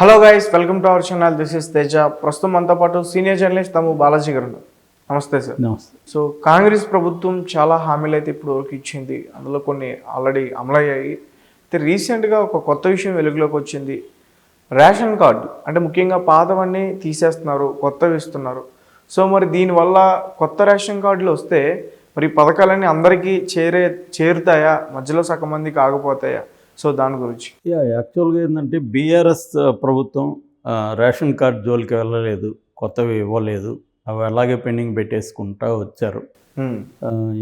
Hello guys welcome to our channel this is Teja ప్రస్తుతం మనతో పాటు సీనియర్ జర్నలిస్ట్ తమ బాలాజీ గారు నమస్తే సార్ నమస్తే. సో కాంగ్రెస్ ప్రభుత్వం చాలా హామీలు అయితే ఇప్పుడు వరకు ఇచ్చింది. అందులో కొన్ని ఆల్రెడీ అమలయ్యాయి. అయితే రీసెంట్గా ఒక కొత్త విషయం వెలుగులోకి వచ్చింది. రేషన్ కార్డు అంటే ముఖ్యంగా పాతవన్నీ తీసేస్తున్నారు కొత్తవి ఇస్తున్నారు. సో మరి దీనివల్ల కొత్త రేషన్ కార్డులు వస్తే మరి పథకాలన్నీ అందరికీ చేరే చేరుతాయా? మధ్యలో సగం మందికి ఆగిపోతాయా? సో దాని గురించి. యా యాక్చువల్గా ఏంటంటే బీఆర్ఎస్ ప్రభుత్వం రేషన్ కార్డ్ జోలికి వెళ్ళలేదు కొత్తవి ఇవ్వలేదు అవి అలాగే పెండింగ్ పెట్టేసుకుంటా వచ్చారు.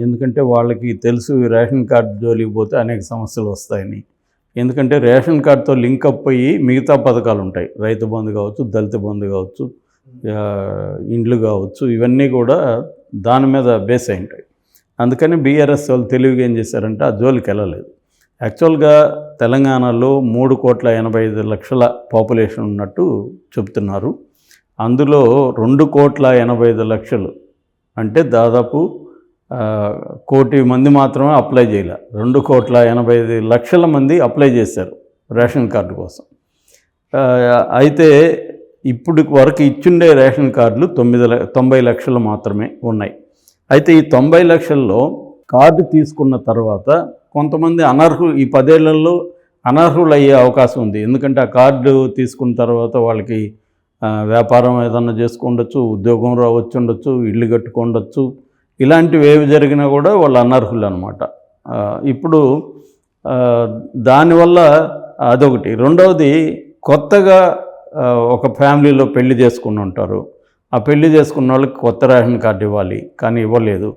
ఎందుకంటే వాళ్ళకి తెలుసు రేషన్ కార్డ్ జోలికి పోతే అనేక సమస్యలు వస్తాయని. ఎందుకంటే రేషన్ కార్డ్తో లింక్ అప్ అయ్యి మిగతా పథకాలు ఉంటాయి. రైతు బంధు కావచ్చు దళిత బంధు కావచ్చు ఇండ్లు కావచ్చు ఇవన్నీ కూడా దాని మీద బేస్ అయి ఉంటాయి. అందుకని బీఆర్ఎస్ వాళ్ళు తెలివిగా ఏం చేశారంటే ఆ జోలికి వెళ్ళలేదు. యాక్చువల్గా తెలంగాణలో మూడు కోట్ల ఎనభై ఐదు లక్షల పాపులేషన్ ఉన్నట్టు చెప్తున్నారు. అందులో రెండు కోట్ల ఎనభై ఐదు లక్షలు అంటే దాదాపు కోటి మంది మాత్రమే అప్లై చేయలే. రెండు కోట్ల ఎనభై ఐదు లక్షల మంది అప్లై చేశారు రేషన్ కార్డు కోసం. అయితే ఇప్పుడు వరకు ఇచ్చుండే రేషన్ కార్డులు తొమ్మిది తొంభై లక్షలు మాత్రమే ఉన్నాయి. అయితే ఈ తొంభై లక్షల్లో కార్డు తీసుకున్న తర్వాత కొంతమంది అనర్హులు ఈ పదేళ్ళలో అనర్హులు అయ్యే అవకాశం ఉంది. ఎందుకంటే ఆ కార్డు తీసుకున్న తర్వాత వాళ్ళకి వ్యాపారం ఏదన్నా చేసుకుండొచ్చు ఉద్యోగం రావచ్చు ఉండొచ్చు ఇల్లు కట్టుకుండొచ్చు ఇలాంటివి ఏవి జరిగినా కూడా వాళ్ళు అనర్హులు అనమాట ఇప్పుడు దానివల్ల అదొకటి. రెండవది కొత్తగా ఒక ఫ్యామిలీలో పెళ్ళి చేసుకుని ఉంటారు. ఆ పెళ్ళి చేసుకున్న వాళ్ళకి కొత్త రేషన్ కార్డు ఇవ్వాలి కానీ ఇవ్వలేదు.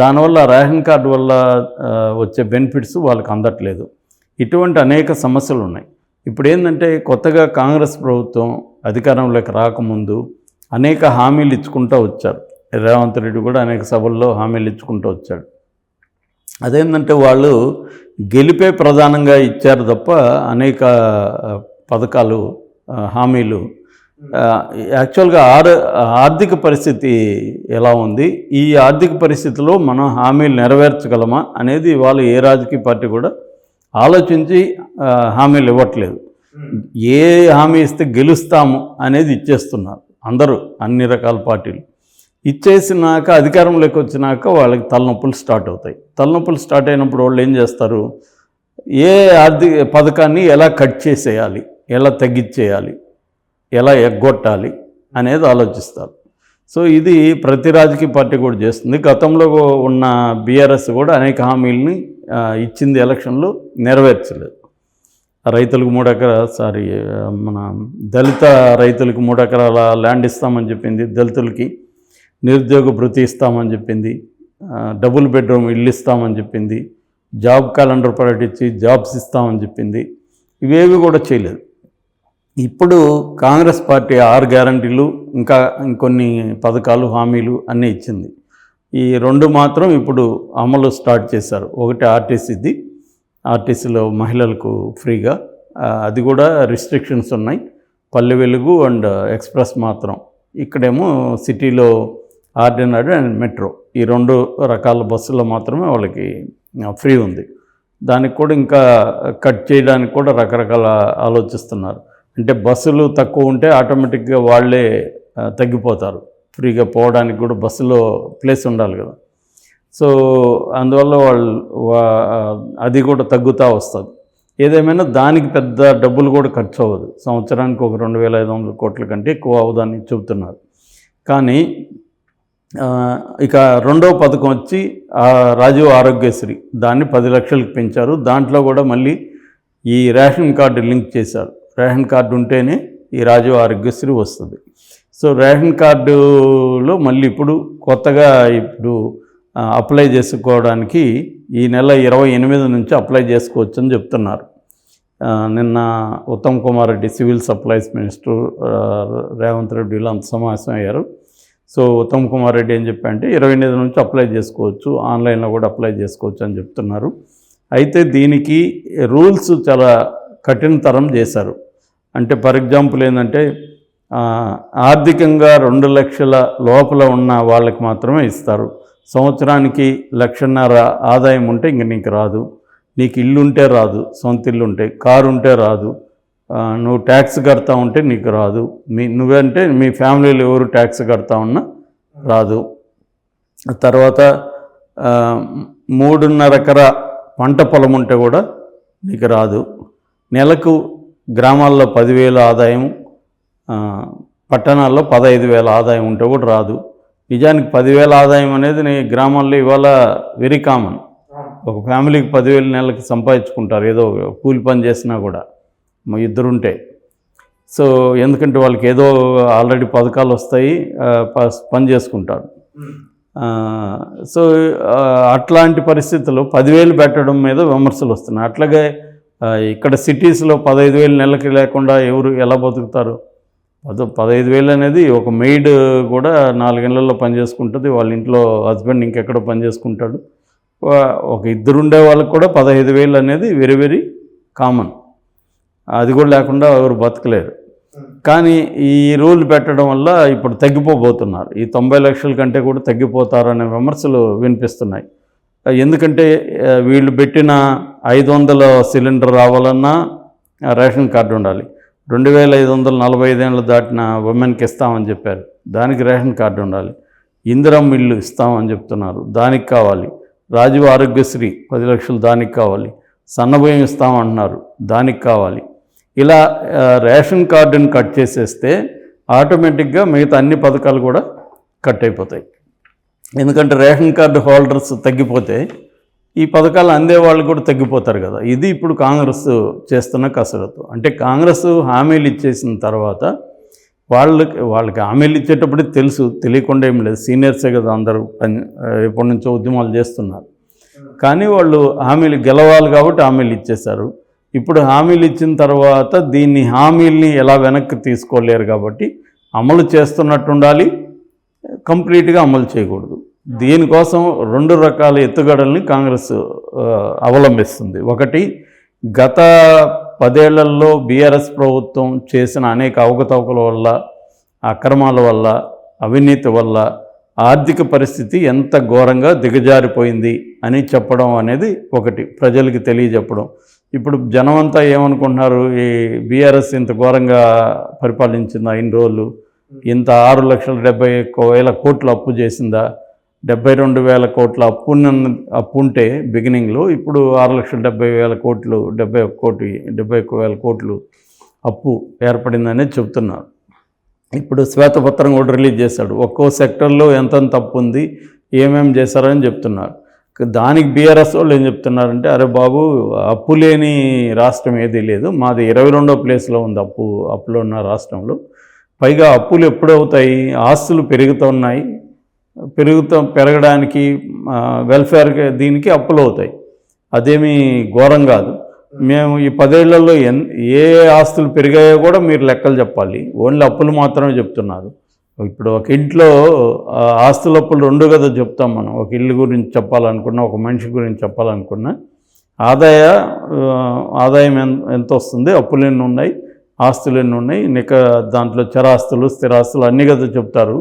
దానివల్ల రేషన్ కార్డు వల్ల వచ్చే బెనిఫిట్స్ వాళ్ళకి అందట్లేదు. ఇటువంటి అనేక సమస్యలు ఉన్నాయి. ఇప్పుడు ఏంటంటే కొత్తగా కాంగ్రెస్ ప్రభుత్వం అధికారంలోకి రాకముందు అనేక హామీలు ఇచ్చుకుంటూ వచ్చారు. రేవంత్ రెడ్డి కూడా అనేక సభల్లో హామీలు ఇచ్చుకుంటూ వచ్చాడు. అదేంటంటే వాళ్ళు గెలిపే ప్రధానంగా ఇచ్చారు తప్ప అనేక పథకాలు హామీలు యాక్చువల్గా ఆర్ ఆర్థిక పరిస్థితి ఎలా ఉంది? ఈ ఆర్థిక పరిస్థితిలో మనం హామీలు నెరవేర్చగలమా అనేది వాళ్ళు ఏ రాజకీయ పార్టీ కూడా ఆలోచించి హామీలు ఇవ్వట్లేదు. ఏ హామీ ఇస్తే గెలుస్తాము అనేది ఇచ్చేస్తున్నారు అందరూ అన్ని రకాల పార్టీలు. ఇచ్చేసినాక అధికారంలోకి వచ్చినాక వాళ్ళకి తలనొప్పులు స్టార్ట్ అవుతాయి. తలనొప్పులు స్టార్ట్ అయినప్పుడు వాళ్ళు ఏం చేస్తారు? ఏ ఆర్థిక పథకాన్ని ఎలా కట్ చేసేయాలి? ఎలా తగ్గించేయాలి? ఎలా ఎగ్గొట్టాలి అనేది ఆలోచిస్తారు. సో ఇది ప్రతి రాజకీయ పార్టీ కూడా చేస్తుంది. గతంలో ఉన్న బీఆర్ఎస్ కూడా అనేక హామీలని ఇచ్చింది ఎలక్షన్లో నెరవేర్చలేదు. రైతులకు మూడు ఎకరా సారీ మన దళిత రైతులకు మూడు ఎకరాల ల్యాండ్ ఇస్తామని చెప్పింది దళితులకి నిరుద్యోగ భృతి ఇస్తామని చెప్పింది డబుల్ బెడ్రూమ్ ఇల్లు ఇస్తామని చెప్పింది జాబ్ క్యాలెండర్ ప్రకటించి జాబ్స్ ఇస్తామని చెప్పింది. ఇవేవి కూడా చేయలేదు. ఇప్పుడు కాంగ్రెస్ పార్టీ ఆరు గ్యారంటీలు ఇంకా ఇంకొన్ని పథకాలు హామీలు అన్నీ ఇచ్చింది. ఈ రెండు మాత్రం ఇప్పుడు అమలు స్టార్ట్ చేశారు. ఒకటి ఆర్టీసీది ఆర్టీసీలో మహిళలకు ఫ్రీగా. అది కూడా రిస్ట్రిక్షన్స్ ఉన్నాయి. పల్లె వెలుగు అండ్ ఎక్స్ప్రెస్ మాత్రం. ఇక్కడేమో సిటీలో ఆర్డినరీ అండ్ మెట్రో. ఈ రెండు రకాల బస్సుల్లో మాత్రమే వాళ్ళకి ఫ్రీ ఉంది. దానికి కూడా ఇంకా కట్ చేయడానికి కూడా రకరకాల ఆలోచిస్తున్నారు. అంటే బస్సులు తక్కువ ఉంటే ఆటోమేటిక్గా వాళ్ళే తగ్గిపోతారు. ఫ్రీగా పోవడానికి కూడా బస్సులో ప్లేస్ ఉండాలి కదా. సో అందువల్ల వాళ్ళు అది కూడా తగ్గుతూ వస్తుంది. ఏదేమైనా దానికి పెద్ద డబ్బులు కూడా ఖర్చు అవ్వదు సంవత్సరానికి ఒక రెండు వేల ఐదు వందల కోట్ల కంటే ఎక్కువ అవ్వదని చెబుతున్నారు. కానీ ఇక రెండవ పథకం వచ్చి రాజీవ్ ఆరోగ్యశ్రీ. దాన్ని పది లక్షలకు పెంచారు. దాంట్లో కూడా మళ్ళీ ఈ రేషన్ కార్డు లింక్ చేశారు. రేషన్ కార్డు ఉంటేనే ఈ రాజు ఆరోగ్యశ్రీ వస్తుంది. సో రేషన్ కార్డులో మళ్ళీ ఇప్పుడు కొత్తగా ఇప్పుడు అప్లై చేసుకోవడానికి ఈ నెల ఇరవై ఎనిమిది నుంచి అప్లై చేసుకోవచ్చు అని చెప్తున్నారు నిన్న Uttam Kumar Reddy civil supplies minister Revanth Reddy అంత సమావేశం అయ్యారు. సో ఉత్తమ్ కుమార్ రెడ్డి ఏం చెప్పంటే ఇరవై ఎనిమిది నుంచి అప్లై చేసుకోవచ్చు ఆన్లైన్లో కూడా అప్లై చేసుకోవచ్చు అని చెప్తున్నారు. అయితే దీనికి రూల్స్ చాలా కఠినతరం చేశారు. అంటే ఫర్ ఎగ్జాంపుల్ ఏంటంటే ఆర్థికంగా రెండు లక్షల లోపల ఉన్న వాళ్ళకి మాత్రమే ఇస్తారు. సంవత్సరానికి లక్షన్నర ఆదాయం ఉంటే ఇంక నీకు రాదు. నీకు ఇల్లు ఉంటే రాదు సొంత ఇల్లు ఉంటే కారు ఉంటే రాదు నువ్వు ట్యాక్స్ కడతా ఉంటే నీకు రాదు. మీ నువ్వంటే మీ ఫ్యామిలీలో ఎవరు ట్యాక్స్ కడతా ఉన్నా రాదు. తర్వాత మూడున్నరకర మూడున్నర పంట పొలం ఉంటే కూడా నీకు రాదు. నెలకు గ్రామాల్లో పదివేల ఆదాయం పట్టణాల్లో పదహైదు వేల ఆదాయం ఉంటే కూడా రాదు. నిజానికి పదివేల ఆదాయం అనేది నీ గ్రామాల్లో ఇవాళ వెరీ కామన్. ఒక ఫ్యామిలీకి పదివేలు నెలకి సంపాదించుకుంటారు. ఏదో కూలి పని చేసినా కూడా మా ఇద్దరుంటే. సో ఎందుకంటే వాళ్ళకి ఏదో ఆల్రెడీ పథకాలు వస్తాయి ప- పని చేసుకుంటారు. సో అట్లాంటి పరిస్థితుల్లో పదివేలు పెట్టడం మీద విమర్శలు వస్తున్నాయి. అట్లాగే ఇక్కడ సిటీస్లో పదహైదు వేలు నెలకి లేకుండా ఎవరు ఎలా బతుకుతారు? పద పదహైదు వేలు అనేది ఒక మెయిడ్ కూడా నాలుగేళ్ళలో నెలల్లో పనిచేసుకుంటుంది. వాళ్ళ ఇంట్లో హస్బెండ్ ఇంకెక్కడో పని చేసుకుంటాడు ఒక ఇద్దరు ఉండే వాళ్ళకి కూడా పదహైదు వేలు అనేది వెరీ వెరీ కామన్ అది కూడా లేకుండా ఎవరు బతకలేరు. కానీ ఈ రూల్ పెట్టడం వల్ల ఇప్పుడు తగ్గిపోబోతున్నారు. ఈ తొంభై లక్షల కంటే కూడా తగ్గిపోతారనే విమర్శలు వినిపిస్తున్నాయి. ఎందుకంటే వీళ్ళు పెట్టిన ఐదు వందల సిలిండర్ రావాలన్నా రేషన్ కార్డు ఉండాలి. రెండు వేల ఐదు వందల నలభై ఐదేళ్ళు దాటిన ఉమెన్కి ఇస్తామని చెప్పారు. దానికి రేషన్ కార్డు ఉండాలి. ఇందిరం ఇల్లు ఇస్తామని చెప్తున్నారు. దానికి కావాలి. రాజీవ్ ఆరోగ్యశ్రీ పది లక్షలు దానికి కావాలి. సన్నభయం ఇస్తామంటున్నారు. దానికి కావాలి. ఇలా రేషన్ కార్డుని కట్ చేసేస్తే ఆటోమేటిక్గా మిగతా అన్ని పథకాలు కూడా కట్ అయిపోతాయి. ఎందుకంటే రేషన్ కార్డు హోల్డర్స్ తగ్గిపోతే ఈ పథకాలు అందే వాళ్ళు కూడా తగ్గిపోతారు కదా. ఇది ఇప్పుడు కాంగ్రెస్ చేస్తున్న కసరత్తు. అంటే కాంగ్రెస్ హామీలు ఇచ్చేసిన తర్వాత వాళ్ళకి వాళ్ళకి హామీలు ఇచ్చేటప్పుడే తెలుసు తెలియకుండా ఏం లేదు. సీనియర్సే కదా అందరూ పని ఎప్పటి నుంచో ఉద్యమాలు చేస్తున్నారు. కానీ వాళ్ళు హామీలు గెలవాలి కాబట్టి హామీలు ఇచ్చేశారు. ఇప్పుడు హామీలు ఇచ్చిన తర్వాత దీన్ని హామీల్ని ఎలా వెనక్కి తీసుకోలేరు కాబట్టి అమలు చేస్తున్నట్టు ఉండాలి కంప్లీట్గా అమలు చేయకూడదు. దీనికోసం రెండు రకాల ఎత్తుగడల్ని కాంగ్రెస్ అవలంబిస్తుంది. ఒకటి గత పదేళ్ళలో బీఆర్ఎస్ ప్రభుత్వం చేసిన అనేక అవకతవకల వల్ల అక్రమాల వల్ల అవినీతి వల్ల ఆర్థిక పరిస్థితి ఎంత ఘోరంగా దిగజారిపోయింది అని చెప్పడం అనేది ఒకటి ప్రజలకి తెలియజెప్పడం. ఇప్పుడు జనమంతా ఏమనుకుంటున్నారు? ఈ బీఆర్ఎస్ ఇంత ఘోరంగా పరిపాలించిందా ఇన్ని రోజులు? ఇంత ఆరు లక్షల డెబ్బై ఒక్క వేల కోట్లు అప్పు చేసిందా? డెబ్బై రెండు వేల కోట్ల అప్పు అప్పు ఉంటే బిగినింగ్లో ఇప్పుడు ఆరు లక్షల డెబ్బై వేల కోట్లు డెబ్బై ఒక్క కోటి డెబ్బై ఒక్క వేల కోట్లు అప్పు ఏర్పడిందనేది చెప్తున్నారు ఇప్పుడు శ్వేతపత్రం కూడా రిలీజ్ చేశాడు. ఒక్కో సెక్టర్లో ఎంతెంత తప్పు ఉంది ఏమేమి చేశారని చెప్తున్నారు. దానికి బీఆర్ఎస్ వాళ్ళు ఏం చెప్తున్నారంటే అరే బాబు అప్పు లేని రాష్ట్రం ఏదీ లేదు మాది ఇరవై రెండో ప్లేస్లో ఉంది అప్పు అప్పులో ఉన్న రాష్ట్రంలో. పైగా అప్పులు ఎప్పుడవుతాయి ఆస్తులు పెరుగుతున్నాయి పెరుగుతూ పెరగడానికి వెల్ఫేర్ దీనికి అప్పులు అవుతాయి. అదేమీ ఘోరం కాదు. మేము ఈ పదేళ్ళలో ఎన్ ఏ ఆస్తులు పెరిగాయో కూడా మీరు లెక్కలు చెప్పాలి. ఓన్లీ అప్పులు మాత్రమే చెప్తున్నారు. ఇప్పుడు ఒక ఇంట్లో ఆ, ఆస్తుల అప్పులు రెండు కదా చెప్తాం మనం. ఒక ఇల్లు గురించి చెప్పాలనుకున్నా ఒక మనిషి గురించి చెప్పాలనుకున్నా ఆదాయ ఆదాయం ఎంత ఎంత వస్తుంది? అప్పులు ఎన్ని ఉన్నాయి? ఆస్తులు ఎన్ని ఉన్నాయి? నిక దాంట్లో చరాస్తులు స్థిరాస్తులు అన్నీ కదా చెప్తారు.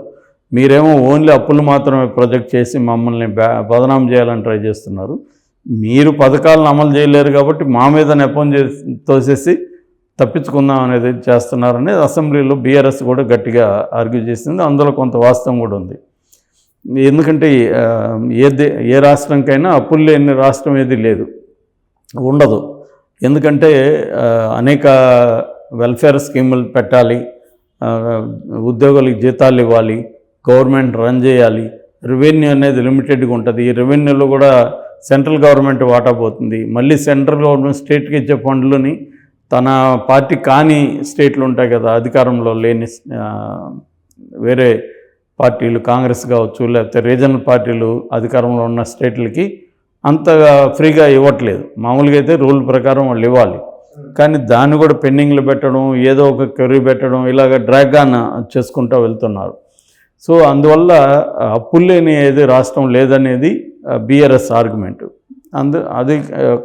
మీరేమో ఓన్లీ అప్పులు మాత్రమే ప్రొజెక్ట్ చేసి మమ్మల్ని బ్యా బదనాం చేయాలని ట్రై చేస్తున్నారు. మీరు పథకాలను అమలు చేయలేరు కాబట్టి మా మీద నెపం చేసి తోసేసి తప్పించుకుందాం అనేది చేస్తున్నారని అసెంబ్లీలో బీఆర్ఎస్ కూడా గట్టిగా ఆర్గ్యూ చేసింది. అందులో కొంత వాస్తవం కూడా ఉంది. ఎందుకంటే ఏ దే ఏ రాష్ట్రంకైనా అప్పులు లేని రాష్ట్రం ఏది లేదు. ఉండదు. ఎందుకంటే అనేక వెల్ఫేర్ స్కీములు పెట్టాలి ఉద్యోగులకు జీతాలు ఇవ్వాలి గవర్నమెంట్ రన్ చేయాలి. రెవెన్యూ అనేది లిమిటెడ్గా ఉంటుంది. ఈ రెవెన్యూలో కూడా సెంట్రల్ గవర్నమెంట్ వాటా పోతుంది. మళ్ళీ సెంట్రల్ గవర్నమెంట్ స్టేట్కి ఇచ్చే ఫండ్లని తన పార్టీ కాని స్టేట్లు ఉంటాయి కదా అధికారంలో లేని వేరే పార్టీలు కాంగ్రెస్ కావచ్చు లేకపోతే రీజనల్ పార్టీలు అధికారంలో ఉన్న స్టేట్లకి అంతగా ఫ్రీగా ఇవ్వట్లేదు. మామూలుగా అయితే రూల్ ప్రకారం వాళ్ళు ఇవ్వాలి. కానీ దాన్ని కూడా పెండింగ్లు పెట్టడం ఏదో ఒక క్వరీ పెట్టడం ఇలాగ డ్రాగాన్ చేసుకుంటూ వెళ్తున్నారు. సో అందువల్ల అప్పులు లేని ఏది రాష్ట్రం లేదనేది బీఆర్ఎస్ ఆర్గ్యుమెంట్. అందు అది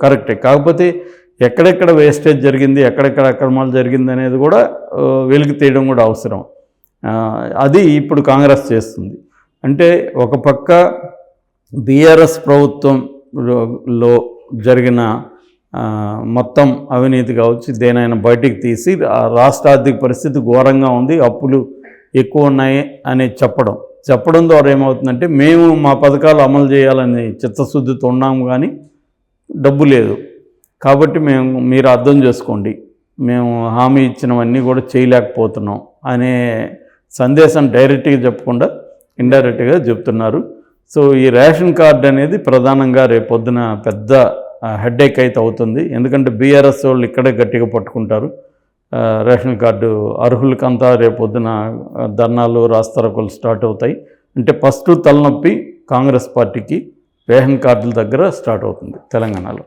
కరెక్టే. కాకపోతే ఎక్కడెక్కడ వేస్టేజ్ జరిగింది ఎక్కడెక్కడ అక్రమాలు జరిగింది అనేది కూడా వెలుగు వెలికి తీయడం కూడా అవసరం. అది ఇప్పుడు కాంగ్రెస్ చేస్తుంది. అంటే ఒక పక్క బీఆర్ఎస్ ప్రభుత్వంలో జరిగిన మొత్తం అవినీతి కావచ్చు దేనైనా బయటికి తీసి రాష్ట్ర ఆర్థిక పరిస్థితి ఘోరంగా ఉంది అప్పులు ఎక్కువ ఉన్నాయి అని చెప్పడం. చెప్పడం ద్వారా ఏమవుతుందంటే మేము మా పథకాలు అమలు చేయాలని చిత్తశుద్ధితో ఉన్నాము కానీ డబ్బు లేదు. కాబట్టి మేము మీరు అర్థం చేసుకోండి. మేము హామీ ఇచ్చినవన్నీ కూడా చేయలేకపోతున్నాం అనే సందేశం డైరెక్ట్గా చెప్పకుండా ఇండైరెక్ట్గా చెప్తున్నారు. సో ఈ రేషన్ కార్డు అనేది ప్రధానంగా రేపొద్దున పెద్ద హెడేక్ అయితే అవుతుంది. ఎందుకంటే బీఆర్ఎస్ వాళ్ళు ఇక్కడే గట్టిగా పట్టుకుంటారు. రేషన్ కార్డు అర్హులకంతా రేపొద్దున ధర్నాలు రాస్తారోకలు స్టార్ట్ అవుతాయి. అంటే ఫస్ట్ తలనొప్పి కాంగ్రెస్ పార్టీకి రేషన్ కార్డుల దగ్గర స్టార్ట్ అవుతుంది తెలంగాణలో.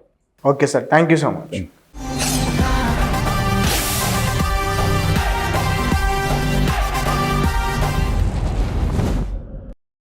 Okay sir. Thank you so much.